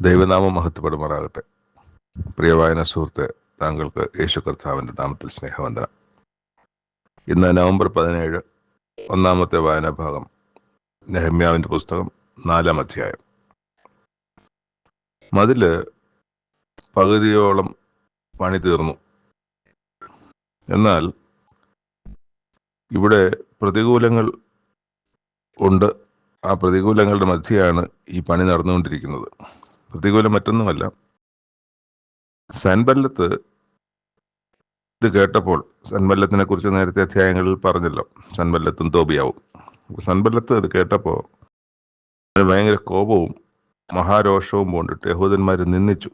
ദൈവനാമം മഹത്വപ്പെടുമാറാകട്ടെ. പ്രിയ വായന സുഹൃത്തെ താങ്കൾക്ക് യേശു കർത്താവിന്റെ നാമത്തിൽ സ്നേഹവന്ദനം. ഇന്ന് നവംബർ പതിനേഴ് ഒന്നാമത്തെ വായനാഭാഗം നെഹമ്യാവിന്റെ പുസ്തകം നാലാം അധ്യായം. മതിൽ പകുതിയോളം പണി തീർന്നു. എന്നാൽ ഇവിടെ പ്രതികൂലങ്ങൾ ഉണ്ട്. ആ പ്രതികൂലങ്ങളുടെ മധ്യയാണ് ഈ പണി നടന്നുകൊണ്ടിരിക്കുന്നത്. പ്രതികൂലം മറ്റൊന്നുമല്ല. സൻബല്ലത്ത് ഇത് കേട്ടപ്പോൾ സൻബല്ലത്തിനെ കുറിച്ച് നേരത്തെ അധ്യായങ്ങളിൽ പറഞ്ഞല്ലോ. സൻബല്ലത്തും തോബിയാവും. സൻബല്ലത്ത് ഇത് കേട്ടപ്പോൾ ഭയങ്കര കോപവും മഹാരോഷവും കൊണ്ടിട്ട് യഹൂദന്മാർ നിന്ദിച്ചു.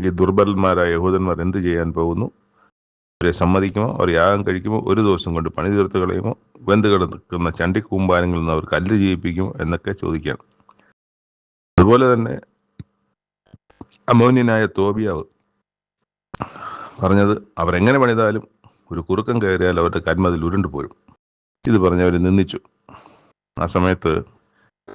ഈ ദുർബലന്മാരായ യഹൂദന്മാർ എന്ത് ചെയ്യാൻ പോകുന്നു? അവരെ സമ്മതിക്കുമോ? അവർ യാഗം കഴിക്കുമോ? ഒരു ദിവസം കൊണ്ട് പണി തീർത്ത് കളയുമോ? വെന്ത് കിടക്കുന്ന ചണ്ടിക്കൂമ്പാരങ്ങളിൽ നിന്ന് അവർ കല്ല് ചെയ്യിപ്പിക്കുമോ? എന്നൊക്കെ ചോദിക്കാം. അതുപോലെ തന്നെ അമോന്യനായ തോബിയാവ് പറഞ്ഞത് അവരെങ്ങനെ പണിതാലും ഒരു കുറുക്കം കയറിയാൽ അവരുടെ കന്മതിൽ ഉരുണ്ടു പോരും. ഇത് പറഞ്ഞ് അവർ നിന്ദിച്ചു. ആ സമയത്ത്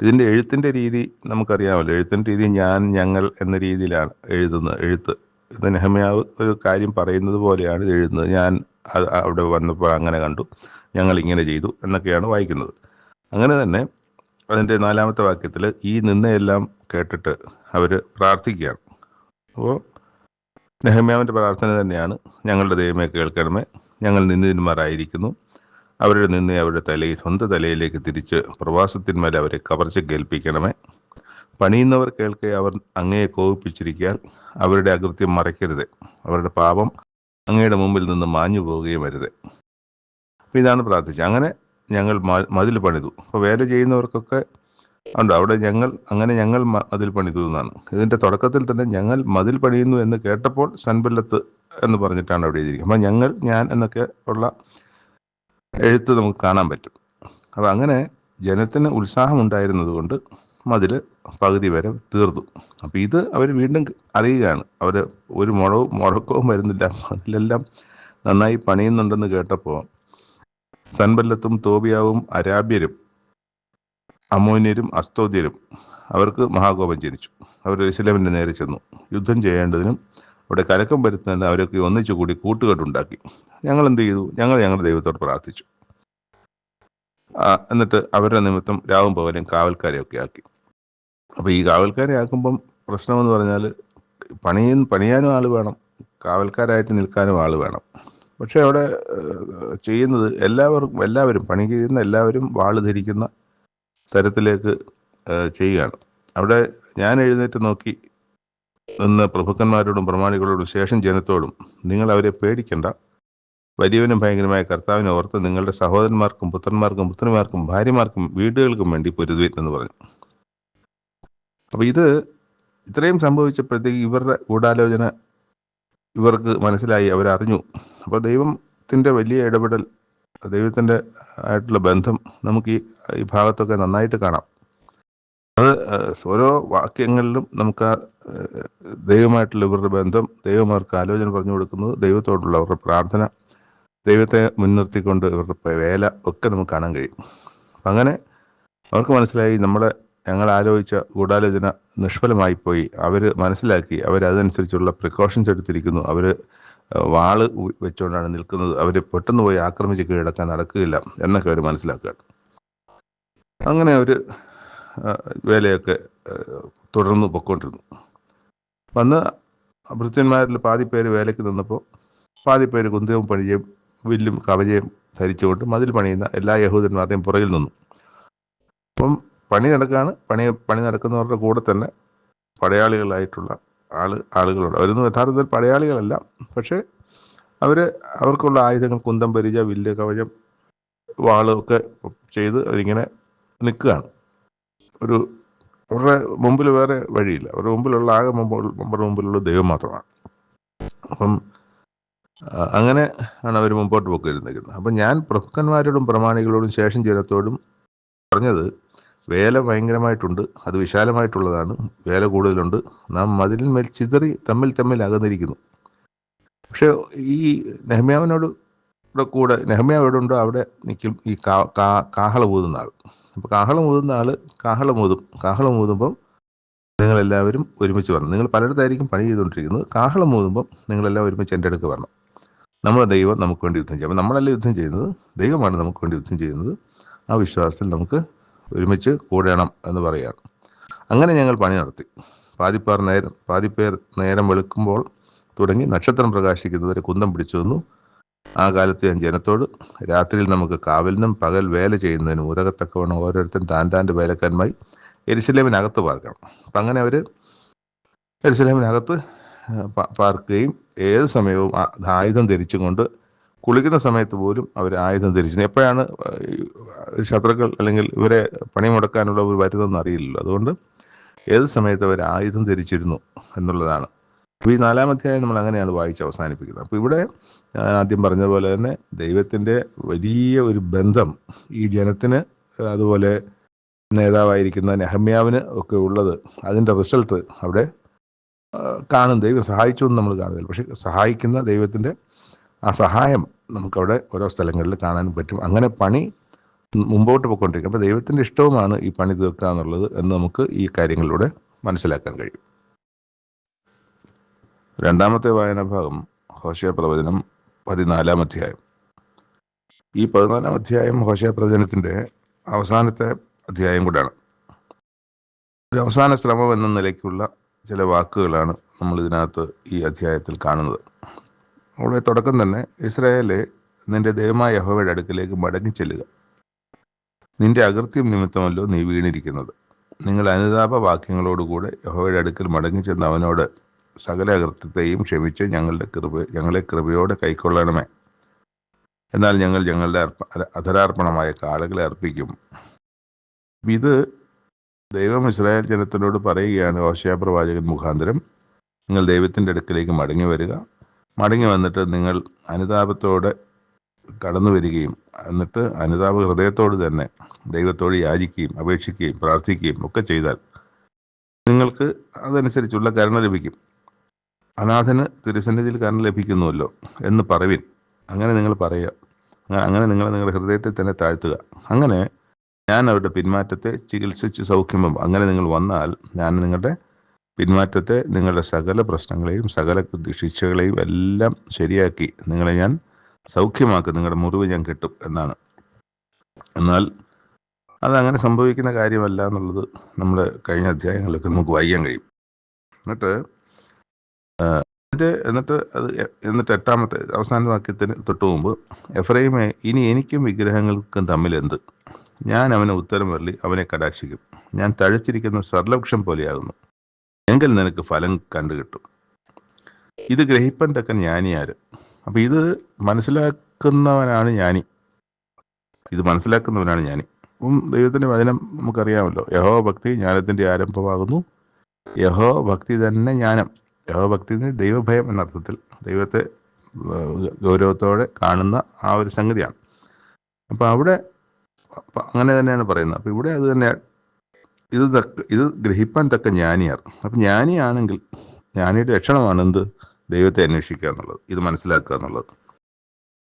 ഇതിന്റെ എഴുത്തിന്റെ രീതി നമുക്കറിയാമല്ലോ. എഴുത്തിന്റെ രീതി ഞാൻ ഞങ്ങൾ എന്ന രീതിയിലാണ് എഴുതുന്നത്. എഴുത്ത് ഇത് നെഹമ്യാവ് ഒരു കാര്യം പറയുന്നത് പോലെയാണ് ഇത് എഴുതുന്നത്. ഞാൻ അവിടെ വന്നപ്പോൾ അങ്ങനെ കണ്ടു. ഞങ്ങൾ ഇങ്ങനെ ചെയ്തു എന്നൊക്കെയാണ് വായിക്കുന്നത്. അങ്ങനെ തന്നെ അതിന്റെ നാലാമത്തെ വാക്യത്തിൽ ഈ നിന്നയെല്ലാം കേട്ടിട്ട് അവർ പ്രാർത്ഥിക്കുകയാണ്. അപ്പോൾ നെഹമ്യാവിന്റെ പ്രാർത്ഥന തന്നെയാണ് ഞങ്ങളുടെ ദൈവമേ കേൾക്കണമേ. ഞങ്ങൾ നിന്ദിന്മാരായിരിക്കുന്നു അവരുടെ നിന്ന് അവരുടെ തലയിൽ സ്വന്തം തലയിലേക്ക് തിരിച്ച് പ്രവാസത്തിന്മേൽ അവരെ കവർച്ച കേൾപ്പിക്കണമേ. പണിയുന്നവർ കേൾക്കെ അവർ അങ്ങയെ കോപിപ്പിച്ചിരിക്കാൻ അവരുടെ അകൃത്യം മറയ്ക്കരുത്. അവരുടെ പാപം അങ്ങയുടെ മുമ്പിൽ നിന്ന് മാഞ്ഞു പോവുകയും വരുത് അപ്പോൾ ഇതാണ് പ്രാർത്ഥിച്ചത്. അങ്ങനെ ഞങ്ങൾ മതിൽ പണിതു. അപ്പോൾ വേല ചെയ്യുന്നവർക്കൊക്കെ ഉണ്ട്? അവിടെ ഞങ്ങൾ അങ്ങനെ ഞങ്ങൾ മതിൽ പണിതു എന്നാണ്. ഇതിന്റെ തുടക്കത്തിൽ തന്നെ ഞങ്ങൾ മതിൽ പണിയുന്നു എന്ന് കേട്ടപ്പോൾ സൻബല്ലത്ത് എന്ന് പറഞ്ഞിട്ടാണ് അവിടെ എഴുതിയിരിക്കുന്നത്. അപ്പം ഞങ്ങൾ ഞാൻ എന്നൊക്കെ ഉള്ള എഴുത്ത് നമുക്ക് കാണാൻ പറ്റും. അപ്പം അങ്ങനെ ജനത്തിന് ഉത്സാഹമുണ്ടായിരുന്നത് കൊണ്ട് മതിൽ പകുതി വരെ തീർന്നു. അപ്പം ഇത് അവർ വീണ്ടും അറിയുകയാണ്. അവർ ഒരു മുഴവും മുഴക്കവും വരുന്നില്ല. അതിലെല്ലാം നന്നായി പണിയുന്നുണ്ടെന്ന് കേട്ടപ്പോൾ സൻബല്ലത്തും തോബിയാവും അരാബ്യരും അമോന്യരും അസ്തോദ്യരും അവർക്ക് മഹാകോപം ജനിച്ചു. അവർ ഇസ്ലാമിന്റെ നേരെ ചെന്നു. യുദ്ധം ചെയ്യേണ്ടതിനും അവിടെ കലക്കം വരുത്തുന്നതിന് അവരൊക്കെ ഒന്നിച്ചു കൂടി കൂട്ടുകെട്ടുണ്ടാക്കി ഞങ്ങൾ എന്ത് ചെയ്തു? ഞങ്ങൾ ഞങ്ങളുടെ ദൈവത്തോട് പ്രാർത്ഥിച്ചു. എന്നിട്ട് അവരുടെ നിമിത്തം രാവും പകലും കാവൽക്കാരെ ഒക്കെ ആക്കി. അപ്പോൾ ഈ കാവൽക്കാരെ ആക്കുമ്പം പ്രശ്നമെന്ന് പറഞ്ഞാൽ പണിയും പണിയാനും ആൾ വേണം. കാവൽക്കാരായിട്ട് നിൽക്കാനും ആൾ വേണം. പക്ഷേ അവിടെ ചെയ്യുന്നത് എല്ലാവർക്കും എല്ലാവരും പണി ചെയ്യുന്ന എല്ലാവരും വാൾ ധരിക്കുന്ന തരത്തിലേക്ക് ചെയ്യുകയാണ്. അവിടെ ഞാൻ എഴുന്നേറ്റ് നോക്കി നിന്ന് പ്രഭുക്കന്മാരോടും പ്രമാണികളോടും ശേഷം ജനത്തോടും നിങ്ങൾ അവരെ പേടിക്കണ്ട. വലിയവനും ഭയങ്കരമായ കർത്താവിനെ ഓർത്ത് നിങ്ങളുടെ സഹോദരന്മാർക്കും പുത്രന്മാർക്കും പുത്രന്മാർക്കും ഭാര്യമാർക്കും വീടുകൾക്കും വേണ്ടി പൊരുതുവിൻ എന്ന് പറഞ്ഞു. അപ്പൊ ഇത് ഇത്രയും സംഭവിച്ചപ്പോഴത്തേക്ക് ഇവരുടെ ഗൂഢാലോചന ഇവർക്ക് മനസ്സിലായി അവരറിഞ്ഞു. അപ്പോൾ ദൈവത്തിന്റെ വലിയ ഇടപെടൽ ദൈവത്തിന്റെ ആയിട്ടുള്ള ബന്ധം നമുക്ക് ഈ ഈ ഭാഗത്തൊക്കെ നന്നായിട്ട് കാണാം. അത് ഓരോ വാക്യങ്ങളിലും നമുക്ക് ആ ദൈവമായിട്ടുള്ള ഇവരുടെ ബന്ധം ദൈവം അവർക്ക് ആലോചന പറഞ്ഞു കൊടുക്കുന്നത് ദൈവത്തോടുള്ള അവരുടെ പ്രാർത്ഥന ദൈവത്തെ മുൻനിർത്തിക്കൊണ്ട് ഇവരുടെ വേല ഒക്കെ നമുക്ക് കാണാൻ കഴിയും. അങ്ങനെ അവർക്ക് മനസ്സിലായി നമ്മളെ ഞങ്ങൾ ആലോചിച്ച ഗൂഢാലോചന നിഷ്ഫലമായി പോയി അവർ മനസ്സിലാക്കി അവർ അതനുസരിച്ചുള്ള പ്രിക്കോഷൻസ് എടുത്തിരിക്കുന്നു. അവർ വാൾ വെച്ചുകൊണ്ടാണ് നിൽക്കുന്നത്. അവർ പെട്ടെന്ന് പോയി ആക്രമിച്ച് കീഴടക്കാൻ നടക്കുകയില്ല എന്നൊക്കെ അവർ മനസ്സിലാക്കുകയാണ് അങ്ങനെ അവർ വേലയൊക്കെ തുടർന്ന് പൊക്കോണ്ടിരുന്നു. വന്ന് ഭൃത്യന്മാരിൽ പാതി പേര് വേലയ്ക്ക് നിന്നപ്പോൾ പാതി പേര് കുന്തവും പണിയും വില്ലും കവചയും ധരിച്ചുകൊണ്ട് മതിൽ പണിയുന്ന എല്ലാ യഹൂദന്മാരുടെയും പുറകിൽ നിന്നു. അപ്പം പണി നടക്കുകയാണ് പണി പണി നടക്കുന്നവരുടെ കൂടെ തന്നെ പടയാളികളായിട്ടുള്ള ആൾ ആളുകളുണ്ട്. അവരൊന്നും യഥാർത്ഥത്തിൽ പടയാളികളല്ല. പക്ഷേ അവർ അവർക്കുള്ള ആയുധങ്ങൾ കുന്തം പരിച വില്ല് കവചം വാളൊക്കെ ചെയ്ത് അവരിങ്ങനെ നിൽക്കുകയാണ്. ഒരു അവരുടെ മുമ്പിൽ വേറെ വഴിയില്ല. അവരുടെ മുമ്പിലുള്ള ആകെ മുമ്പ് അവരുടെ മുമ്പിലുള്ള ദൈവം മാത്രമാണ്. അപ്പം അങ്ങനെ ആണ് അവർ മുമ്പോട്ട് പോക്കിരുന്നിരിക്കുന്നത്. അപ്പം ഞാൻ പ്രഭുക്കന്മാരോടും പ്രമാണികളോടും ശേഷം ജനത്തോടും പറഞ്ഞത് വേല ഭയങ്കരമായിട്ടുണ്ട്. അത് വിശാലമായിട്ടുള്ളതാണ്. വേല കൂടുതലുണ്ട്. നാം മതിലിന്മേൽ ചിതറി തമ്മിൽ തമ്മിൽ അകന്നിരിക്കുന്നു. പക്ഷേ ഈ നെഹമ്യാവിനോട് കൂടെ നെഹമ്യാവ് എവിടെ ഉണ്ടോ അവിടെ നിൽക്കും ഈ കാ കാ- കാഹളം ഊതുന്ന ആൾ. അപ്പോൾ കാഹളം ഊതുന്ന ആൾ കാഹളം ഊതും. കാഹളം ഊതുമ്പം നിങ്ങളെല്ലാവരും ഒരുമിച്ച് വരണം. നിങ്ങൾ പലയിടത്തായിരിക്കും പണി ചെയ്തുകൊണ്ടിരിക്കുന്നത്. കാഹളം ഊതുമ്പം നിങ്ങളെല്ലാം ഒരുമിച്ച് എന്റെ അടുക്ക് വരണം. നമ്മുടെ ദൈവം നമുക്ക് വേണ്ടി യുദ്ധം ചെയ്യും. അപ്പം നമ്മളല്ല യുദ്ധം ചെയ്യുന്നത്? ദൈവമാണ് നമുക്ക് വേണ്ടി യുദ്ധം ചെയ്യുന്നത്. ആ വിശ്വാസത്തിൽ നമുക്ക് ഒരുമിച്ച് കൂടണം എന്ന് പറയുകയാണ് അങ്ങനെ ഞങ്ങൾ പണി നടത്തി. പാതിപ്പാർ നേരം പാതിപ്പേർ നേരം വെളുക്കുമ്പോൾ തുടങ്ങി നക്ഷത്രം പ്രകാശിക്കുന്നവരെ കുന്തം പിടിച്ചു വന്നു. ആ കാലത്ത് ഞാൻ ജനത്തോട് രാത്രിയിൽ നമുക്ക് കാവലിനും പകൽ വേല ചെയ്യുന്നതിനും ഉതകത്തക്കവണ്ണം ഓരോരുത്തരും താൻ താന്റെ വേലക്കാരന്മായി എരിശിലേമിനകത്ത് പാർക്കണം. അപ്പം അങ്ങനെ അവർ എരിശിലേമിനകത്ത് പാർക്കുകയും ഏത് സമയവും ആയുധം ധരിച്ചും കൊണ്ട് കുളിക്കുന്ന സമയത്ത് പോലും അവർ ആയുധം ധരിച്ചു എപ്പോഴാണ് ശത്രുക്കൾ അല്ലെങ്കിൽ ഇവരെ പണി മുടക്കാനുള്ള ഒരു വരുന്നതെന്ന് അറിയില്ലല്ലോ. അതുകൊണ്ട് ഏത് സമയത്ത് അവർ ആയുധം ധരിച്ചിരുന്നു എന്നുള്ളതാണ്. അപ്പോൾ ഈ നാലാമധ്യായം നമ്മൾ അങ്ങനെയാണ് വായിച്ച് അവസാനിപ്പിക്കുന്നത്. അപ്പോൾ ഇവിടെ ആദ്യം പറഞ്ഞ പോലെ തന്നെ ദൈവത്തിന്റെ വലിയ ഒരു ബന്ധം ഈ ജനത്തിന് അതുപോലെ നേതാവായിരിക്കുന്ന നെഹമ്യാവിന് ഒക്കെ ഉള്ളത്. അതിന്റെ റിസൾട്ട് അവിടെ കാണും. ദൈവം സഹായിച്ചു എന്ന് നമ്മൾ കാണുന്നില്ല. പക്ഷെ സഹായിക്കുന്ന ദൈവത്തിന്റെ ആ സഹായം നമുക്കവിടെ ഓരോ സ്ഥലങ്ങളിൽ കാണാൻ പറ്റും. അങ്ങനെ പണി മുമ്പോട്ട് പോയിക്കൊണ്ടിരിക്കും. അപ്പോൾ ദൈവത്തിന്റെ ഇഷ്ടവുമാണ് ഈ പണി തീർക്കുക എന്നുള്ളത് എന്ന് നമുക്ക് ഈ കാര്യങ്ങളിലൂടെ മനസ്സിലാക്കാൻ കഴിയും. രണ്ടാമത്തെ വായനാഭാഗം ഹോശയ പ്രവചനം പതിനാലാം അധ്യായം. ഈ പതിനാലാം അധ്യായം ഹോശയ പ്രവചനത്തിന്റെ അവസാനത്തെ അധ്യായം കൂടെയാണ്. ഒരു അവസാന ശ്രമം എന്ന നിലയ്ക്കുള്ള ചില വാക്കുകളാണ് നമ്മൾ ഇതിനകത്ത് ഈ അധ്യായത്തിൽ കാണുന്നത്. അവിടെ തുടക്കം തന്നെ ഇസ്രായേലെ നിന്റെ ദൈവമായ യഹോവയുടെ അടുക്കിലേക്ക് മടങ്ങി ചെല്ലുക. നിന്റെ അകൃത്യം നിമിത്തമല്ലോ നീ വീണിരിക്കുന്നത്. നിങ്ങൾ അനുതാപ വാക്യങ്ങളോടുകൂടെ യഹോവയുടെ അടുക്കൽ മടങ്ങി ചെന്ന് അവനോട് സകല അകൃത്യത്തെയും ക്ഷമിച്ച് ഞങ്ങളുടെ കൃപ ഞങ്ങളെ കൃപയോടെ കൈക്കൊള്ളണമേ. എന്നാൽ ഞങ്ങൾ ഞങ്ങളുടെ അർപ്പ അധരാർപ്പണമായ കാളുകളെ അർപ്പിക്കും. ഇത് ദൈവം ഇസ്രായേൽ ജനത്തിനോട് പറയുകയാണ് ഓശയാപ്രവാചകൻ മുഖാന്തരം. നിങ്ങൾ ദൈവത്തിന്റെ അടുക്കിലേക്ക് മടങ്ങി വരിക. മടങ്ങി വന്നിട്ട് നിങ്ങൾ അനുതാപത്തോടെ കടന്നു വരികയും എന്നിട്ട് അനുതാപ ഹൃദയത്തോട് തന്നെ ദൈവത്തോട് യാചിക്കുകയും അപേക്ഷിക്കുകയും പ്രാർത്ഥിക്കുകയും ഒക്കെ ചെയ്താൽ നിങ്ങൾക്ക് അതനുസരിച്ചുള്ള കരുണ ലഭിക്കും. അനാഥന് തിരുസന്നിധിയിൽ കരുണ ലഭിക്കുന്നുവല്ലോ എന്ന് പറവിൻ അങ്ങനെ നിങ്ങൾ പറയുക. അങ്ങ- അങ്ങനെ നിങ്ങൾ നിങ്ങളുടെ ഹൃദയത്തെ തന്നെ താഴ്ത്തുക. അങ്ങനെ ഞാൻ അവരുടെ പിന്മാറ്റത്തെ ചികിത്സിച്ച് സൗഖ്യമം അങ്ങനെ നിങ്ങൾ വന്നാൽ ഞാൻ നിങ്ങളുടെ പിന്മാറ്റത്തെ നിങ്ങളുടെ സകല പ്രശ്നങ്ങളെയും സകല ശിക്ഷകളെയും എല്ലാം ശരിയാക്കി. നിങ്ങളെ ഞാൻ സൗഖ്യമാക്കും. നിങ്ങളുടെ മുറിവ് ഞാൻ കിട്ടും എന്നാണ്. എന്നാൽ അതങ്ങനെ സംഭവിക്കുന്ന കാര്യമല്ല എന്നുള്ളത് നമ്മൾ കഴിഞ്ഞ അധ്യായങ്ങളിലൊക്കെ നമുക്ക് വായിക്കാൻ കഴിയും. എന്നിട്ട് എന്നിട്ട് എന്നിട്ട് അത് എന്നിട്ട് എട്ടാമത്തെ അവസാന വാക്യത്തിന് തൊട്ട് മുമ്പ് എഫ്രൈമെ ഇനി എനിക്കും വിഗ്രഹങ്ങൾക്കും തമ്മിൽ എന്ത്? ഞാൻ അവനെ ഉത്തരം വരളി അവനെ കടാക്ഷിക്കും. ഞാൻ തഴച്ചിരിക്കുന്ന സർലക്ഷം പോലെയാകുന്നു. എങ്കിൽ നിനക്ക് ഫലം കണ്ടു കിട്ടും. ഇത് ഗ്രഹിപ്പൻ തക്ക ജ്ഞാനിയാര് അപ്പൊ ഇത് മനസ്സിലാക്കുന്നവനാണ് ജ്ഞാനി. ഇത് മനസ്സിലാക്കുന്നവനാണ് ജ്ഞാനി. അപ്പം ദൈവത്തിന്റെ വചനം നമുക്കറിയാമല്ലോ. യഹോ ഭക്തി ജ്ഞാനത്തിന്റെ ആരംഭമാകുന്നു. യഹോ ഭക്തി തന്നെ ജ്ഞാനം. യഹോ ഭക്തി ദൈവഭയം എന്ന അർത്ഥത്തിൽ ദൈവത്തെ ഗൗരവത്തോടെ കാണുന്ന ആ ഒരു സംഗതിയാണ്. അപ്പൊ അവിടെ അങ്ങനെ തന്നെയാണ് പറയുന്നത്. അപ്പൊ ഇവിടെ അത് തന്നെ ഇത് തക്ക ഇത് ഗ്രഹിപ്പാൻ തക്ക ജ്ഞാനിയാർ. അപ്പം ജ്ഞാനിയാണെങ്കിൽ ജ്ഞാനിയുടെ ലക്ഷണമാണ് എന്ത്? ദൈവത്തെ അന്വേഷിക്കുക എന്നുള്ളത് ഇത് മനസ്സിലാക്കുക എന്നുള്ളത്.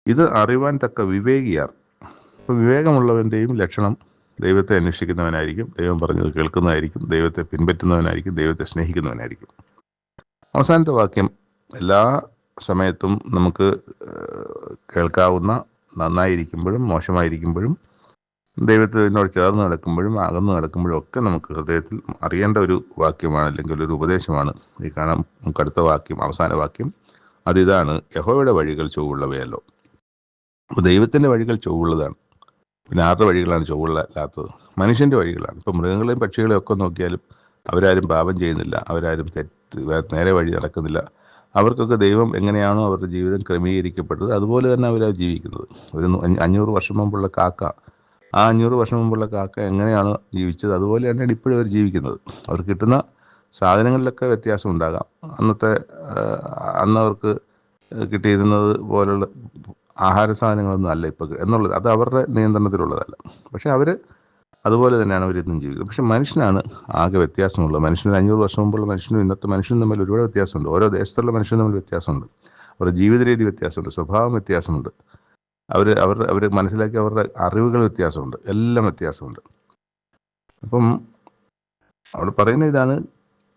ഇത് അറിവാൻ തക്ക വിവേകിയാർ. അപ്പം വിവേകമുള്ളവന്റെയും ലക്ഷണം ദൈവത്തെ അന്വേഷിക്കുന്നവനായിരിക്കും ദൈവം പറഞ്ഞത് കേൾക്കുന്നതായിരിക്കും ദൈവത്തെ പിൻപറ്റുന്നവനായിരിക്കും ദൈവത്തെ സ്നേഹിക്കുന്നവനായിരിക്കും. അവസാനത്തെ വാക്യം എല്ലാ സമയത്തും നമുക്ക് കേൾക്കാവുന്ന നന്നായിരിക്കുമ്പോഴും മോശമായിരിക്കുമ്പോഴും ദൈവത്തിനോട് ചേർന്ന് നടക്കുമ്പോഴും അകന്ന് നടക്കുമ്പോഴും ഒക്കെ നമുക്ക് ഹൃദയത്തിൽ അറിയേണ്ട ഒരു വാക്യമാണ് അല്ലെങ്കിൽ ഒരു ഉപദേശമാണ്. ഈ കാണാം നമുക്ക് അടുത്ത വാക്യം അവസാന വാക്യം. അതിതാണ് യഹോയുടെ വഴികൾ ചൊവ്വുള്ളവയല്ലോ. അപ്പോൾ ദൈവത്തിന്റെ വഴികൾ ചൊവ്വുള്ളതാണ്. പിന്നെ ആരുടെ വഴികളാണ് ചൊവ്വുള്ളല്ലാത്തത്? മനുഷ്യന്റെ വഴികളാണ്. ഇപ്പം മൃഗങ്ങളെയും പക്ഷികളെയും ഒക്കെ നോക്കിയാലും അവരാരും പാപം ചെയ്യുന്നില്ല അവരാരും തെറ്റ് നേരെ വഴി നടക്കുന്നില്ല. അവർക്കൊക്കെ ദൈവം എങ്ങനെയാണോ അവരുടെ ജീവിതം ക്രമീകരിക്കപ്പെട്ടത് അതുപോലെ തന്നെ അവരത് ജീവിക്കുന്നത്. ഒരു അഞ്ഞൂറ് വർഷം മുമ്പുള്ള കാക്ക ആ അഞ്ഞൂറ് വർഷം മുമ്പുള്ള കാക്ക എങ്ങനെയാണ് ജീവിച്ചത്? അതുപോലെ തന്നെയാണ് ഇപ്പോഴും അവർ ജീവിക്കുന്നത്. അവർ കിട്ടുന്ന സാധനങ്ങളിലൊക്കെ വ്യത്യാസം ഉണ്ടാകാം. അന്നത്തെ അന്ന് അവർക്ക് കിട്ടിയിരുന്നത് പോലുള്ള ആഹാര സാധനങ്ങളൊന്നും അല്ല ഇപ്പോൾ എന്നുള്ളത്. അത് അവരുടെ നിയന്ത്രണത്തിലുള്ളതല്ല. പക്ഷെ അവർ അതുപോലെ തന്നെയാണ് അവരിന്നും ജീവിക്കുന്നത്. പക്ഷെ മനുഷ്യനാണ് ആകെ വ്യത്യാസമുള്ളത്. മനുഷ്യന് അഞ്ഞൂറ് വർഷം മുമ്പുള്ള മനുഷ്യനും ഇന്നത്തെ മനുഷ്യനും തമ്മിൽ ഒരുപാട് വ്യത്യാസമുണ്ട്. ഓരോ ദേശത്തുള്ള മനുഷ്യനും തമ്മിൽ വ്യത്യാസമുണ്ട്. അവരുടെ ജീവിത രീതി വ്യത്യാസമുണ്ട്. സ്വഭാവം വ്യത്യാസമുണ്ട്. അവർ അവർ അവർ മനസ്സിലാക്കി അവരുടെ അറിവുകൾ വ്യത്യാസമുണ്ട്. എല്ലാം വ്യത്യാസമുണ്ട്. അപ്പം അവിടെ പറയുന്ന ഇതാണ്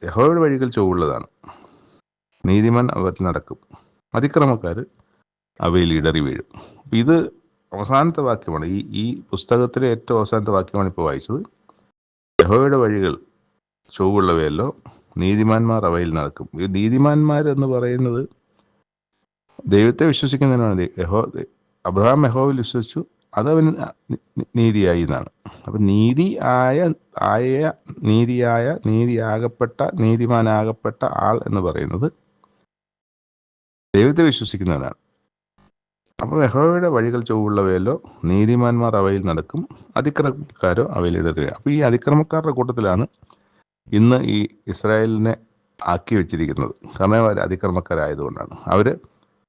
യഹോയുടെ വഴികൾ ചൊവ്വുള്ളതാണ്. നീതിമാൻ അവർ നടക്കും. അതിക്രമക്കാർ അവയിൽ ഇടറി വീഴും. ഇത് അവസാനത്തെ വാക്യമാണ്. ഈ ഈ പുസ്തകത്തിലെ ഏറ്റവും അവസാനത്തെ വാക്യമാണ് ഇപ്പോൾ വായിച്ചത്. യഹോയുടെ വഴികൾ ചൊവ്വുള്ളവയല്ലോ നീതിമാന്മാർ അവയിൽ നടക്കും. ഈ നീതിമാന്മാർ എന്ന് പറയുന്നത് ദൈവത്തെ വിശ്വസിക്കുന്നതിനാണ് യഹോ അബ്രഹാം യഹോവിൽ വിശ്വസിച്ചു. അതവന് നീതിയായി എന്നാണ്. അപ്പം നീതി ആയ ആയ നീതിയായ നീതിയാകപ്പെട്ട നീതിമാനാകപ്പെട്ട ആൾ എന്ന് പറയുന്നത് ദൈവത്തെ വിശ്വസിക്കുന്നവനാണ്. അപ്പോൾ യഹോവയുടെ വഴികൾ ചൊവ്വുള്ളവയല്ലോ നീതിമാന്മാർ അവയിൽ നടക്കും അതിക്രമക്കാരോ അവയിൽ അപ്പോൾ ഈ അതിക്രമക്കാരുടെ കൂട്ടത്തിലാണ് ഇന്ന് ഈ ഇസ്രായേലിനെ ആക്കി വെച്ചിരിക്കുന്നത്. കാരണം അവർ അതിക്രമക്കാരായതുകൊണ്ടാണ്. അവർ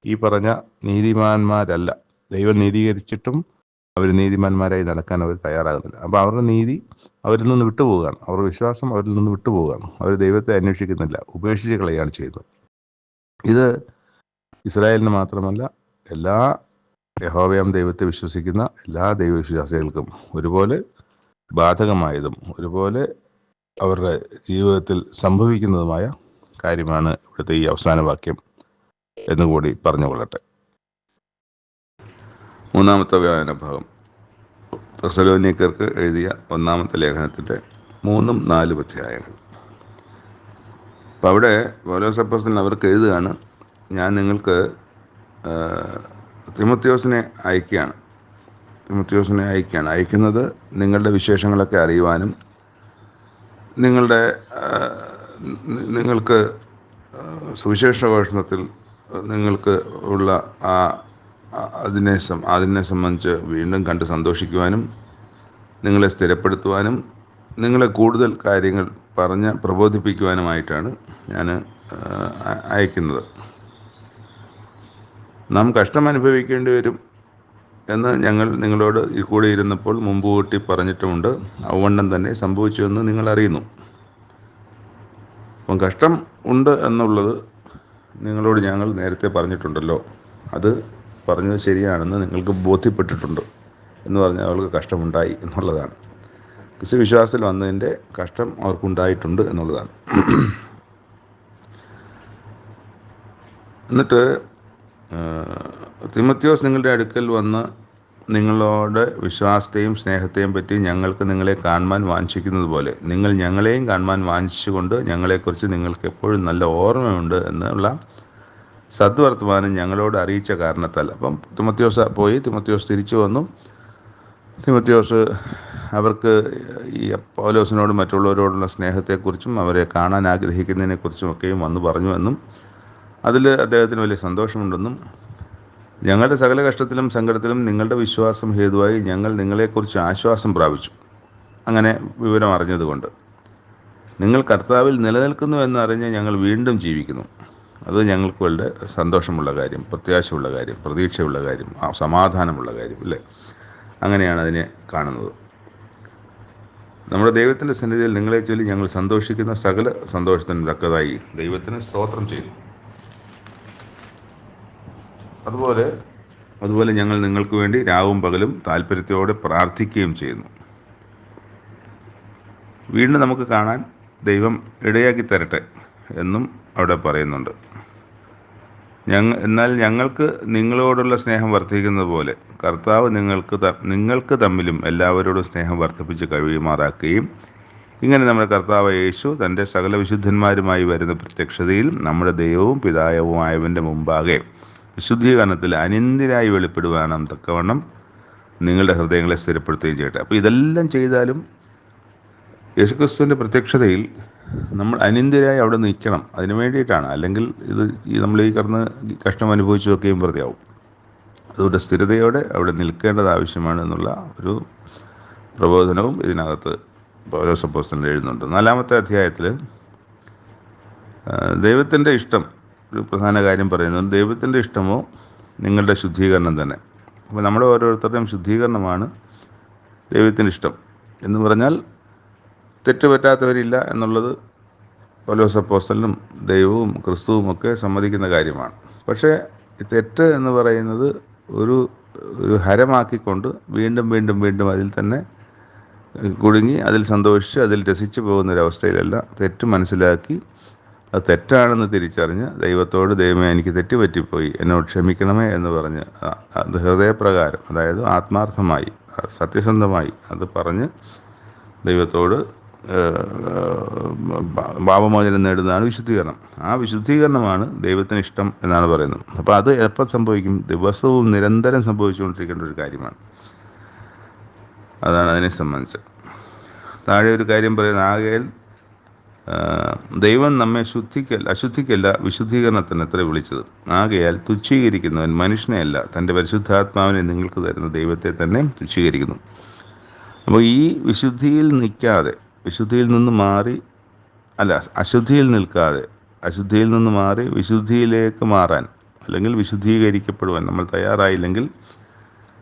ഈ പറഞ്ഞ നീതിമാന്മാരല്ല. ദൈവം നീതീകരിച്ചിട്ടും അവർ നീതിമാന്മാരായി നടക്കാൻ അവർ തയ്യാറാകുന്നില്ല. അപ്പോൾ അവരുടെ നീതി അവരിൽ നിന്ന് വിട്ടുപോവുകയാണ്. അവരുടെ വിശ്വാസം അവരിൽ നിന്ന് വിട്ടുപോവുകയാണ്. അവർ ദൈവത്തെ അന്വേഷിക്കുന്നില്ല. ഉപേക്ഷിച്ച് കളയാണ് ചെയ്യുന്നത് ഇത് ഇസ്രായേലിന് മാത്രമല്ല എല്ലാ യഹോവയാം ദൈവത്തെ വിശ്വസിക്കുന്ന എല്ലാ ദൈവവിശ്വാസികൾക്കും ഒരുപോലെ ബാധകമായതും ഒരുപോലെ അവരുടെ ജീവിതത്തിൽ സംഭവിക്കുന്നതുമായ കാര്യമാണ് ഇവിടുത്തെ ഈ അവസാന വാക്യം എന്നുകൂടി പറഞ്ഞുകൊള്ളട്ടെ. മൂന്നാമത്തെ വ്യായന ഭാഗം. തെസലോനിയക്കർക്ക് എഴുതിയ ഒന്നാമത്തെ ലേഖനത്തിന്റെ മൂന്നും നാലും അധ്യായങ്ങൾ. അപ്പോൾ അവിടെ പൗലോസപ്പസ്തൻ അവർക്ക് എഴുതുകയാണ് ഞാൻ നിങ്ങൾക്ക് തിമത്യോസിനെ അയക്കുകയാണ്. തിമോത്തിയോസിനെ അയക്കുകയാണ്. അയക്കുന്നത് നിങ്ങളുടെ വിശേഷങ്ങളൊക്കെ അറിയുവാനും നിങ്ങളുടെ നിങ്ങൾക്ക് സുവിശേഷ നിങ്ങൾക്ക് ഉള്ള ആ- അതിനെ അതിനെ സംബന്ധിച്ച് വീണ്ടും കണ്ട് സന്തോഷിക്കുവാനും നിങ്ങളെ സ്ഥിരപ്പെടുത്തുവാനും നിങ്ങളെ കൂടുതൽ കാര്യങ്ങൾ പറഞ്ഞ് പ്രബോധിപ്പിക്കുവാനുമായിട്ടാണ് ഞാൻ അയക്കുന്നത്. നാം കഷ്ടം അനുഭവിക്കേണ്ടി വരും എന്ന് ഞങ്ങൾ നിങ്ങളോട് കൂടെ ഇരുന്നപ്പോൾ മുമ്പ് കൂട്ടി പറഞ്ഞിട്ടുമുണ്ട്. അവണ്ണം തന്നെ സംഭവിച്ചു എന്ന് നിങ്ങൾ അറിയുന്നു അപ്പം കഷ്ടം ഉണ്ട് എന്നുള്ളത് നിങ്ങളോട് ഞങ്ങൾ നേരത്തെ പറഞ്ഞിട്ടുണ്ടല്ലോ. അത് പറഞ്ഞത് ശരിയാണെന്ന് നിങ്ങൾക്ക് ബോധ്യപ്പെട്ടിട്ടുണ്ട് എന്ന് പറഞ്ഞാൽ അവൾക്ക് കഷ്ടമുണ്ടായി എന്നുള്ളതാണ്. ക്രിസ്തു വിശ്വാസത്തിൽ വന്നതിന്റെ കഷ്ടം അവർക്കുണ്ടായിട്ടുണ്ട് എന്നുള്ളതാണ്. എന്നിട്ട് തിമത്യോസ് നിങ്ങളുടെ അടുക്കൽ വന്ന് നിങ്ങളോട് വിശ്വാസത്തെയും സ്നേഹത്തെയും പറ്റി ഞങ്ങൾക്ക് നിങ്ങളെ കാണുവാൻ വാഞ്ചിക്കുന്നത് പോലെ നിങ്ങൾ ഞങ്ങളെയും കാണുവാൻ വാഞ്ചിച്ചുകൊണ്ട് ഞങ്ങളെക്കുറിച്ച് നിങ്ങൾക്ക് എപ്പോഴും നല്ല ഓർമ്മയുണ്ട് എന്നുള്ള സദ്വർത്തമാനം ഞങ്ങളോട് അറിയിച്ച കാരണത്താൽ. അപ്പം തിമത്യോസ് പോയി തിമത്യോസ് തിരിച്ചു വന്നു. തിമത്യോസ് അവർക്ക് ഈ പൗലോസിനോടും മറ്റുള്ളവരോടുള്ള സ്നേഹത്തെക്കുറിച്ചും അവരെ കാണാൻ ആഗ്രഹിക്കുന്നതിനെക്കുറിച്ചും ഒക്കെയും വന്ന് പറഞ്ഞു എന്നും അതിൽ അദ്ദേഹത്തിന് വലിയ സന്തോഷമുണ്ടെന്നും ഞങ്ങളുടെ സകല കഷ്ടത്തിലും സങ്കടത്തിലും നിങ്ങളുടെ വിശ്വാസം ഹേതുവായി ഞങ്ങൾ നിങ്ങളെക്കുറിച്ച് ആശ്വാസം പ്രാപിച്ചു. അങ്ങനെ വിവരം അറിഞ്ഞതുകൊണ്ട്. നിങ്ങൾ കർത്താവിൽ നിലനിൽക്കുന്നു എന്നറിഞ്ഞ് ഞങ്ങൾ വീണ്ടും ജീവിക്കുന്നു. അത് ഞങ്ങൾക്ക് വളരെ സന്തോഷമുള്ള കാര്യം പ്രത്യാശയുള്ള കാര്യം പ്രതീക്ഷയുള്ള കാര്യം സമാധാനമുള്ള കാര്യം അല്ലേ? അങ്ങനെയാണ് അതിനെ കാണുന്നത്. നമ്മുടെ ദൈവത്തിന്റെ സന്നിധിയിൽ നിങ്ങളെ ചൊല്ലി ഞങ്ങൾ സന്തോഷിക്കുന്ന സകല സന്തോഷത്തിനും തക്കതായി ദൈവത്തിന് സ്തോത്രം ചെയ്തു. അതുപോലെ അതുപോലെ ഞങ്ങൾ നിങ്ങൾക്ക് വേണ്ടി രാവും പകലും താല്പര്യത്തോടെ പ്രാർത്ഥിക്കുകയും ചെയ്യുന്നു. വീണ്ടും നമുക്ക് കാണാൻ ദൈവം ഇടയാക്കി തരട്ടെ എന്നും അവിടെ പറയുന്നുണ്ട്. ഞങ്ങൾ എന്നാൽ ഞങ്ങൾക്ക് നിങ്ങളോടുള്ള സ്നേഹം വർദ്ധിക്കുന്നത് പോലെ കർത്താവ് നിങ്ങൾക്ക് നിങ്ങൾക്ക് തമ്മിലും എല്ലാവരോടും സ്നേഹം വർദ്ധിപ്പിച്ച് കഴിയുമാറാക്കുകയും ഇങ്ങനെ നമ്മുടെ കർത്താവ് യേശു തന്റെ സകല വിശുദ്ധന്മാരുമായി വരുന്ന പ്രത്യക്ഷതയിൽ നമ്മുടെ ദൈവവും പിതാവുമായവന്റെ മുമ്പാകെ വിശുദ്ധീകരണത്തിൽ അനിന്തിരായി വെളിപ്പെടുവാനും തക്കവണ്ണം നിങ്ങളുടെ ഹൃദയങ്ങളെ സ്ഥിരപ്പെടുത്തുകയും ചെയ്യട്ടെ. അപ്പോൾ ഇതെല്ലാം ചെയ്താലും യേശുക്രിസ്തുവിന്റെ പ്രത്യക്ഷതയിൽ നമ്മൾ അനിന്ദ്യരായി അവിടെ നിൽക്കണം. അതിനു വേണ്ടിയിട്ടാണ്. അല്ലെങ്കിൽ ഇത് നമ്മൾ ഈ കടന്ന് കഷ്ടം അനുഭവിച്ചു വെറുതെ ആവും അതുകൊണ്ട് സ്ഥിരതയോടെ അവിടെ നിൽക്കേണ്ടത് ആവശ്യമാണ് എന്നുള്ള ഒരു പ്രബോധനവും ഇതിനകത്ത് പൗലോസപ്പോസ്റ്റലിൽ എഴുതുന്നുണ്ട്. നാലാമത്തെ അധ്യായത്തിൽ ദൈവത്തിന്റെ ഇഷ്ടം ഒരു പ്രധാന കാര്യം പറയുന്നത് ദൈവത്തിന്റെ ഇഷ്ടമോ നിങ്ങളുടെ ശുദ്ധീകരണം തന്നെ. അപ്പോൾ നമ്മുടെ ഓരോരുത്തരുടെയും ശുദ്ധീകരണമാണ് ദൈവത്തിന്റെ ഇഷ്ടം എന്ന് പറഞ്ഞാൽ തെറ്റ് എന്നുള്ളത് എന്നുള്ളത് പൗലോസപ്പോസ്റ്റലിനും ദൈവവും ക്രിസ്തുവും ഒക്കെ സമ്മതിക്കുന്ന കാര്യമാണ്. പക്ഷേ തെറ്റ് എന്ന് പറയുന്നത് ഒരു ഒരു ഹരമാക്കിക്കൊണ്ട് വീണ്ടും വീണ്ടും വീണ്ടും അതിൽ തന്നെ കുടുങ്ങി അതിൽ സന്തോഷിച്ച് അതിൽ രസിച്ചു പോകുന്ന ഒരവസ്ഥയിലല്ല തെറ്റ് മനസ്സിലാക്കി അത് തെറ്റാണെന്ന് തിരിച്ചറിഞ്ഞ് ദൈവത്തോട് ദൈവമേ എനിക്ക് തെറ്റുപറ്റിപ്പോയി എന്നോട് ക്ഷമിക്കണമേ എന്ന് പറഞ്ഞ് അത് ഹൃദയപ്രകാരം അതായത് ആത്മാർത്ഥമായി സത്യസന്ധമായി അത് പറഞ്ഞ് ദൈവത്തോട് പാപമോചനം നേടുന്നതാണ് വിശുദ്ധീകരണം. ആ വിശുദ്ധീകരണമാണ് ദൈവത്തിന് ഇഷ്ടം എന്നാണ് പറയുന്നത്. അപ്പോൾ അത് എപ്പോൾ സംഭവിക്കും? ദിവസവും നിരന്തരം സംഭവിച്ചുകൊണ്ടിരിക്കേണ്ട ഒരു കാര്യമാണ്. അതാണ് അതിനെ സംബന്ധിച്ച്. താഴെ ഒരു കാര്യം പറയുന്നത് ആകെ ദൈവം നമ്മെ ശുദ്ധിക്കല്ല അശുദ്ധിക്കല്ല വിശുദ്ധീകരണത്തിന് അത്ര വിളിച്ചത്. ആകയാൽ തുച്ഛീകരിക്കുന്നവൻ മനുഷ്യനെയല്ല തന്റെ പരിശുദ്ധാത്മാവിനെ നിങ്ങൾക്ക് തരുന്ന ദൈവത്തെ തന്നെ തുച്ഛീകരിക്കുന്നു. അപ്പോൾ ഈ വിശുദ്ധിയിൽ നിൽക്കാതെ വിശുദ്ധിയിൽ നിന്ന് മാറി അല്ല അശുദ്ധിയിൽ നിൽക്കാതെ അശുദ്ധിയിൽ നിന്ന് മാറി വിശുദ്ധിയിലേക്ക് മാറാൻ അല്ലെങ്കിൽ വിശുദ്ധീകരിക്കപ്പെടുവാൻ നമ്മൾ തയ്യാറായില്ലെങ്കിൽ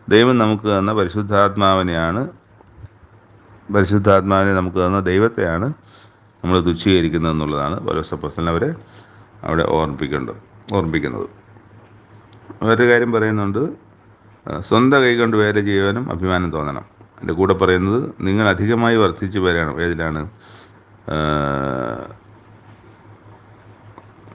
ദൈവം നമുക്ക് തന്ന പരിശുദ്ധാത്മാവിനെയാണ് പരിശുദ്ധാത്മാവിനെ നമുക്ക് തന്ന ദൈവത്തെയാണ് നമ്മൾ തുച്ഛീകരിക്കുന്നത് എന്നുള്ളതാണ് പൗലോസപ്പോസ്റ്റലൻ അവരെ അവിടെ ഓർമ്മിപ്പിക്കേണ്ടത് ഓർമ്മിപ്പിക്കുന്നത്. വേറൊരു കാര്യം പറയുന്നുണ്ട് സ്വന്തം കൈകൊണ്ട് വേല ചെയ്യുവാനും അഭിമാനം തോന്നണം. എന്റെ കൂടെ പറയുന്നത് നിങ്ങൾ അധികമായി വർദ്ധിച്ചു വരണം ഏതിലാണ്?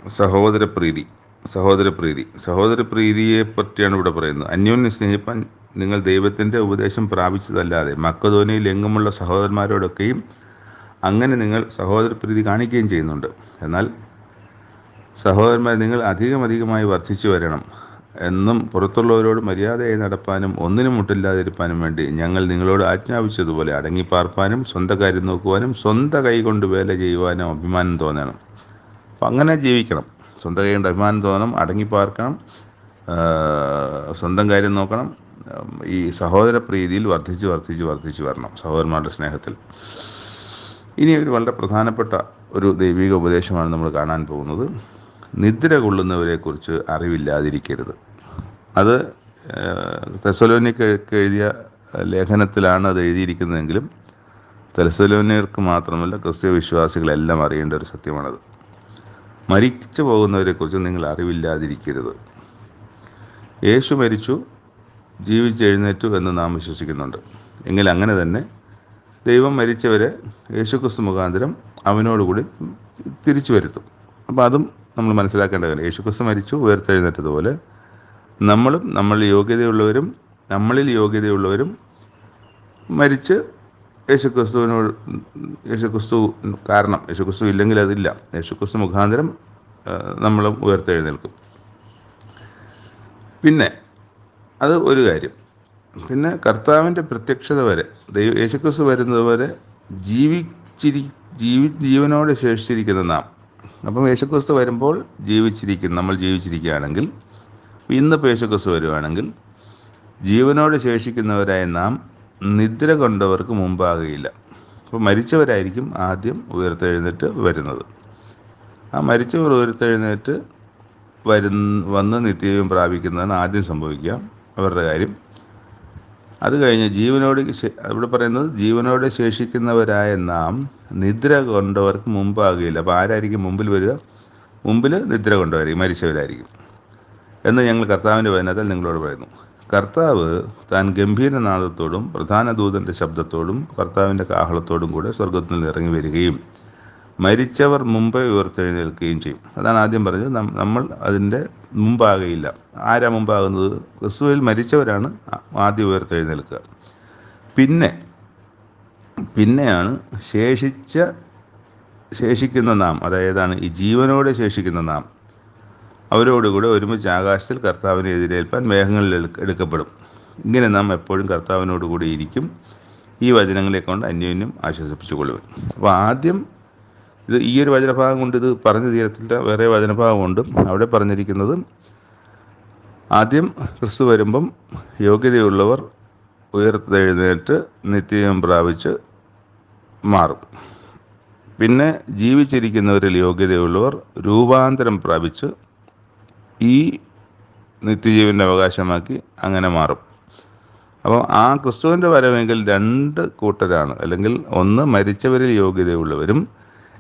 സഹോദരപ്രീതി സഹോദരപ്രീതി. സഹോദരപ്രീതിയെ പറ്റിയാണ് ഇവിടെ പറയുന്നത്. അന്യോന്യം സ്നേഹിപ്പാൻ നിങ്ങൾ ദൈവത്തിന്റെ ഉപദേശം പ്രാപിച്ചതല്ലാതെ മക്കധോനിയിൽ എങ്ങുമുള്ള സഹോദരന്മാരോടൊക്കെയും അങ്ങനെ നിങ്ങൾ സഹോദരപ്രീതി കാണിക്കുകയും ചെയ്യുന്നുണ്ട്. എന്നാൽ സഹോദരന്മാർ നിങ്ങൾ അധികം അധികമായി വർദ്ധിച്ചു വരണം. എന്നും പുറത്തുള്ളവരോട് മര്യാദയായി നടപ്പാനും ഒന്നിനും മുട്ടില്ലാതിരിപ്പാനും വേണ്ടി ഞങ്ങൾ നിങ്ങളോട് ആജ്ഞാപിച്ചതുപോലെ അടങ്ങിപ്പാർപ്പാനും സ്വന്തം കാര്യം നോക്കുവാനും സ്വന്തം കൈ കൊണ്ട് വേല ചെയ്യുവാനും അഭിമാനം തോന്നണം. അപ്പം അങ്ങനെ ജീവിക്കണം. സ്വന്തം കൈ കൊണ്ട് അഭിമാനം തോന്നണം അടങ്ങിപ്പാർക്കണം പാർക്കണം സ്വന്തം കാര്യം നോക്കണം ഈ സഹോദര പ്രീതിയിൽ വർദ്ധിച്ച് വർദ്ധിച്ച് വർദ്ധിച്ച് വരണം സഹോദരന്മാരുടെ സ്നേഹത്തിൽ. ഇനി ഒരു വളരെ പ്രധാനപ്പെട്ട ഒരു ദൈവിക ഉപദേശമാണ് നമ്മൾ കാണാൻ പോകുന്നത്. നിദ്ര കൊള്ളുന്നവരെക്കുറിച്ച് അറിവില്ലാതിരിക്കരുത്. അത് തെസലോനിക്ക് എഴുതിയ ലേഖനത്തിലാണ് അത് എഴുതിയിരിക്കുന്നതെങ്കിലും തെലസലോനിയർക്ക് മാത്രമല്ല ക്രിസ്ത്യ വിശ്വാസികളെല്ലാം അറിയേണ്ട ഒരു സത്യമാണത്. മരിച്ചു പോകുന്നവരെക്കുറിച്ച് നിങ്ങൾ അറിവില്ലാതിരിക്കരുത്. യേശു മരിച്ചു ജീവിച്ചെഴുന്നേറ്റു എന്ന് നാം വിശ്വസിക്കുന്നുണ്ട്. എങ്കിൽ അങ്ങനെ തന്നെ ദൈവം മരിച്ചവരെ യേശുക്രിസ്തു മുഖാന്തരം അവനോടുകൂടി തിരിച്ചു വരുത്തും അപ്പോൾ അതും നമ്മൾ മനസ്സിലാക്കേണ്ട കാര്യം യേശുക്രിസ്തു മരിച്ചു ഉയർത്തെഴുന്നേറ്റതുപോലെ നമ്മളും നമ്മൾ യോഗ്യതയുള്ളവരും നമ്മളിൽ യോഗ്യതയുള്ളവരും മരിച്ച് യേശുക്രിസ്തുവിനോട് യേശുക്രിസ്തു കാരണം യേശുക്രിസ്തു ഇല്ലെങ്കിൽ അതില്ല. യേശുക്രിസ്തു മുഖാന്തരം നമ്മളും ഉയർത്തെഴുന്നേൽക്കും. പിന്നെ അത് ഒരു കാര്യം. പിന്നെ കർത്താവിന്റെ പ്രത്യക്ഷത വരെ ദൈവ യേശുക്രിസ്തു വരുന്നത് വരെ ജീവിച്ചിരി ജീവി ജീവനോടെ ശേഷിച്ചിരിക്കുന്ന നാം അപ്പം യേശുക്രിസ്തു വരുമ്പോൾ ജീവിച്ചിരിക്കും നമ്മൾ ജീവിച്ചിരിക്കുകയാണെങ്കിൽ ഇന്നിപ്പോൾ യേശുക്രിസ്തു വരുവാണെങ്കിൽ ജീവനോട് ശേഷിക്കുന്നവരായ നാം നിദ്ര കൊണ്ടവർക്ക് മുമ്പാകുകയില്ല അപ്പോൾ മരിച്ചവരായിരിക്കും ആദ്യം ഉയർത്തെഴുന്നേറ്റ് വരുന്നത്. ആ മരിച്ചവർ ഉയർത്തെഴുന്നേറ്റ് വരുന്ന വന്ന് നിത്യവും പ്രാപിക്കുന്നതാണ് ആദ്യം സംഭവിക്കുക. അവരുടെ കാര്യം അത് കഴിഞ്ഞ് ജീവനോട് ഇവിടെ പറയുന്നത് ജീവനോടെ ശേഷിക്കുന്നവരായ നാം നിദ്ര കൊണ്ടവർക്ക് മുമ്പാകുകയില്ല അപ്പോൾ ആരായിരിക്കും മുമ്പിൽ വരിക? മുമ്പിൽ നിദ്ര കൊണ്ടവരായിരിക്കും മരിച്ചവരായിരിക്കും. എന്ന് ഞങ്ങൾ കർത്താവിന്റെ വചനത്തിൽ നിങ്ങളോട് പറയുന്നു. കർത്താവ് താൻ ഗംഭീരനാദത്തോടും പ്രധാന ദൂതന്റെ ശബ്ദത്തോടും കർത്താവിന്റെ കാഹളത്തോടും കൂടെ സ്വർഗത്തിൽ നിന്ന് ഇറങ്ങി വരികയും മരിച്ചവർ മുമ്പേ ഉയർത്തെഴുന്നേൽക്കുകയും ചെയ്യും. അതാണ് ആദ്യം പറഞ്ഞത്. നമ്മൾ അതിന്റെ മുമ്പാകയില്ല. ആരാ മുമ്പാകുന്നത്? ക്രിസ്തുവിൽ മരിച്ചവരാണ് ആദ്യം ഉയർത്തെഴുന്നേൽക്കുക. പിന്നെ പിന്നെയാണ് ശേഷിച്ച ശേഷിക്കുന്ന നാം അതായതാണ് ഈ ജീവനോടെ ശേഷിക്കുന്ന നാം അവരോടുകൂടെ ഒരുമിച്ച് ആകാശത്തിൽ കർത്താവിനെ എതിരേൽപ്പാൻ മേഘങ്ങളിൽ എടുക്കപ്പെടും. ഇങ്ങനെ നാം എപ്പോഴും കർത്താവിനോടുകൂടി ഇരിക്കും. ഈ വചനങ്ങളെ കൊണ്ട് അന്യോന്യം ആശ്വസിപ്പിച്ചുകൊള്ളുവൻ. അപ്പോൾ ആദ്യം ഇത് ഈ ഒരു വചനഭാഗം കൊണ്ട് ഇത് പറഞ്ഞു തീരത്തില്ല വേറെ വചനഭാഗമുണ്ട് അവിടെ പറഞ്ഞിരിക്കുന്നത് ആദ്യം ക്രിസ്തു വരുമ്പം യോഗ്യതയുള്ളവർ ഉയർത്തെഴുന്നേറ്റ് നിത്യം പ്രാപിച്ച് മാറും. പിന്നെ ജീവിച്ചിരിക്കുന്നവരിൽ യോഗ്യതയുള്ളവർ രൂപാന്തരം പ്രാപിച്ച് ഈ നിത്യജീവന്റെ അവകാശമാക്കി അങ്ങനെ മാറും. അപ്പോൾ ആ ക്രിസ്തുവിന്റെ വരവെങ്കിൽ രണ്ട് കൂട്ടരാണ്. അല്ലെങ്കിൽ ഒന്ന് മരിച്ചവരിൽ യോഗ്യതയുള്ളവരും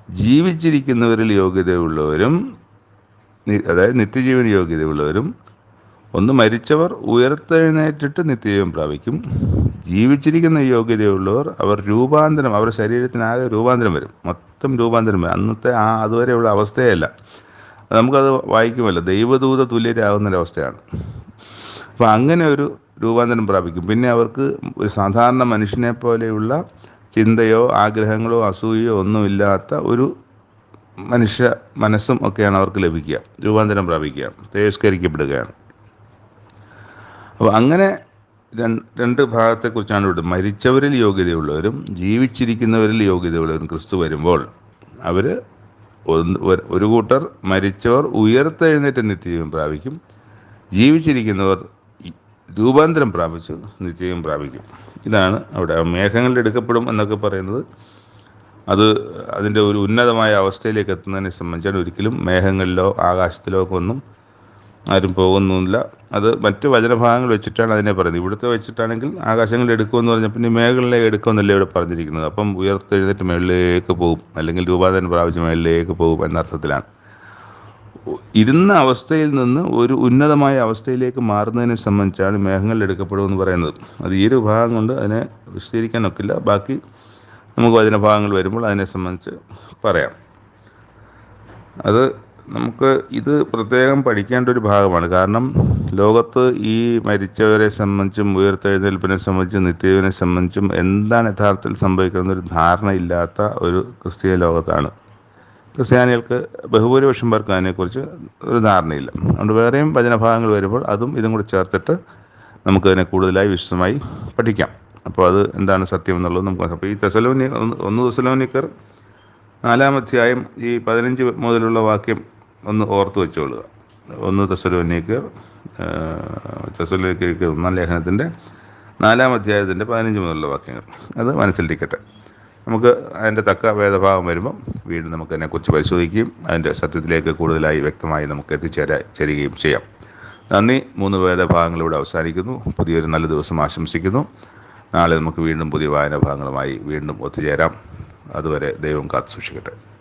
ജീവിച്ചിരിക്കുന്നവരിൽ യോഗ്യതയുള്ളവരും അതായത് നിത്യജീവൻ യോഗ്യതയുള്ളവരും ഒന്ന് മരിച്ചവർ ഉയർത്തെഴുന്നേറ്റിട്ട് നിത്യജീവൻ പ്രാപിക്കും. ജീവിച്ചിരിക്കുന്ന യോഗ്യതയുള്ളവർ അവർ രൂപാന്തരം അവരുടെ ശരീരത്തിനാകെ രൂപാന്തരം വരും. മൊത്തം രൂപാന്തരം വരും. അന്നത്തെ ആ അതുവരെയുള്ള അവസ്ഥയല്ല നമുക്കത് വായിക്കുമല്ലോ. ദൈവദൂത തുല്യരാകുന്നൊരവസ്ഥയാണ്. അപ്പോൾ അങ്ങനെ ഒരു രൂപാന്തരം പ്രാപിക്കും. പിന്നെ അവർക്ക് ഒരു സാധാരണ മനുഷ്യനെ പോലെയുള്ള ചിന്തയോ ആഗ്രഹങ്ങളോ അസൂയയോ ഒന്നുമില്ലാത്ത ഒരു മനുഷ്യ മനസ്സും ഒക്കെയാണ് അവർക്ക് ലഭിക്കുക രൂപാന്തരം പ്രാപിക്കുക തേജസ്കരിക്കപ്പെടുകയാണ് അപ്പോൾ അങ്ങനെ രണ്ട് ഭാഗത്തെക്കുറിച്ചാണ് ഇവിടെ മരിച്ചവരിൽ യോഗ്യതയുള്ളവരും ജീവിച്ചിരിക്കുന്നവരിൽ യോഗ്യതയുള്ളവരും ക്രിസ്തു വരുമ്പോൾ അവർ ഒരു കൂട്ടർ മരിച്ചവർ ഉയർത്തെഴുന്നേറ്റ് നിത്യജീവൻ പ്രാപിക്കും ജീവിച്ചിരിക്കുന്നവർ രൂപാന്തരം പ്രാപിച്ചു നിത്യജീവൻ പ്രാപിക്കും. ഇതാണ് അവിടെ. മേഘങ്ങളിൽ എടുക്കപ്പെടും എന്നൊക്കെ പറയുന്നത്. അത് അതിന്റെ ഒരു ഉന്നതമായ അവസ്ഥയിലേക്ക് എത്തുന്നതിനെ സംബന്ധിച്ചാണ് ഒരിക്കലും മേഘങ്ങളിലോ ആകാശത്തിലോ ഒക്കെ ഒന്നും ആരും പോകുന്നില്ല അത് മറ്റ് വചനഭാഗങ്ങൾ വെച്ചിട്ടാണ് അതിനെ പറയുന്നത്. ഇവിടുത്തെ വെച്ചിട്ടാണെങ്കിൽ ആകാശങ്ങളിൽ എടുക്കുമെന്ന് പറഞ്ഞാൽ പിന്നെ മേഘങ്ങളിലേക്ക് എടുക്കുമെന്നല്ലേ ഇവിടെ പറഞ്ഞിരിക്കുന്നത്. അപ്പം ഉയർത്തെഴുന്നേറ്റ് മേളിലേക്ക് പോകും. അല്ലെങ്കിൽ രൂപാന്തരം പ്രാപിച്ച് മേളിലേക്ക് പോകും എന്ന അർത്ഥത്തിലാണ് ഇരുന്ന അവസ്ഥയിൽ നിന്ന് ഒരു ഉന്നതമായ അവസ്ഥയിലേക്ക് മാറുന്നതിനെ സംബന്ധിച്ചാണ് മേഘങ്ങളിൽ എടുക്കപ്പെടുമെന്ന് പറയുന്നത്. അത് ഈ ഒരു ഭാഗം കൊണ്ട് അതിനെ വിശദീകരിക്കാൻ ഒക്കില്ല ബാക്കി നമുക്ക് വചനഭാഗങ്ങൾ വരുമ്പോൾ അതിനെ സംബന്ധിച്ച് പറയാം. അത് നമുക്ക് ഇത് പ്രത്യേകം പഠിക്കേണ്ട ഒരു ഭാഗമാണ്. കാരണം ലോകത്ത് ഈ മരിച്ചവരെ സംബന്ധിച്ചും ഉയർത്തെഴുന്നേൽപ്പിനെ സംബന്ധിച്ചും നിത്യജീവനെ സംബന്ധിച്ചും എന്താണ് യഥാർത്ഥത്തിൽ സംഭവിക്കുന്നത് ഒരു ധാരണയില്ലാത്ത ഒരു ക്രിസ്തീയ ലോകത്താണ്. ക്രിസ്ത്യാനികൾക്ക് ബഹുഭൂരിപക്ഷം പേർക്ക് അതിനെക്കുറിച്ച് ഒരു ധാരണയില്ല. അതുകൊണ്ട് വേറെയും വചനഭാഗങ്ങൾ വരുമ്പോൾ അതും ഇതും കൂടി ചേർത്തിട്ട് നമുക്കതിനെ കൂടുതലായി വിശദമായി പഠിക്കാം. അപ്പോൾ അത് എന്താണ് സത്യം എന്നുള്ളത് നമുക്ക് അപ്പോൾ ഈ തെസലോനി ഒന്ന് തെസലോനിക്കർ നാലാം അധ്യായം ഈ പതിനഞ്ച് മുതലുള്ള വാക്യം ഒന്ന് ഓർത്ത് വെച്ചോളുക. ഒന്ന് തെസലോനിക്കർ തെസലോനിക്കർ ഒന്നാം ലേഖനത്തിന്റെ നാലാം അധ്യായത്തിന്റെ പതിനഞ്ച് മുതലുള്ള വാക്യങ്ങൾ. അത് മനസ്സിലിരിക്കട്ടെ നമുക്ക് അതിന്റെ തക്ക വേദഭാവം വരുമ്പം വീണ്ടും നമുക്ക് അതിനെക്കുറിച്ച് പരിശോധിക്കുകയും അതിന്റെ സത്യത്തിലേക്ക് കൂടുതലായി വ്യക്തമായി നമുക്ക് എത്തിച്ചേരാ ചേരുകയും ചെയ്യാം. നന്ദി. മൂന്ന് വേദഭാഗങ്ങളിലൂടെ അവസാനിക്കുന്നു. പുതിയൊരു നല്ല ദിവസം ആശംസിക്കുന്നു. നാളെ നമുക്ക് വീണ്ടും പുതിയ വായന ഭാഗങ്ങളുമായി വീണ്ടും ഒത്തുചേരാം. അതുവരെ ദൈവം കാത്തു സൂക്ഷിക്കട്ടെ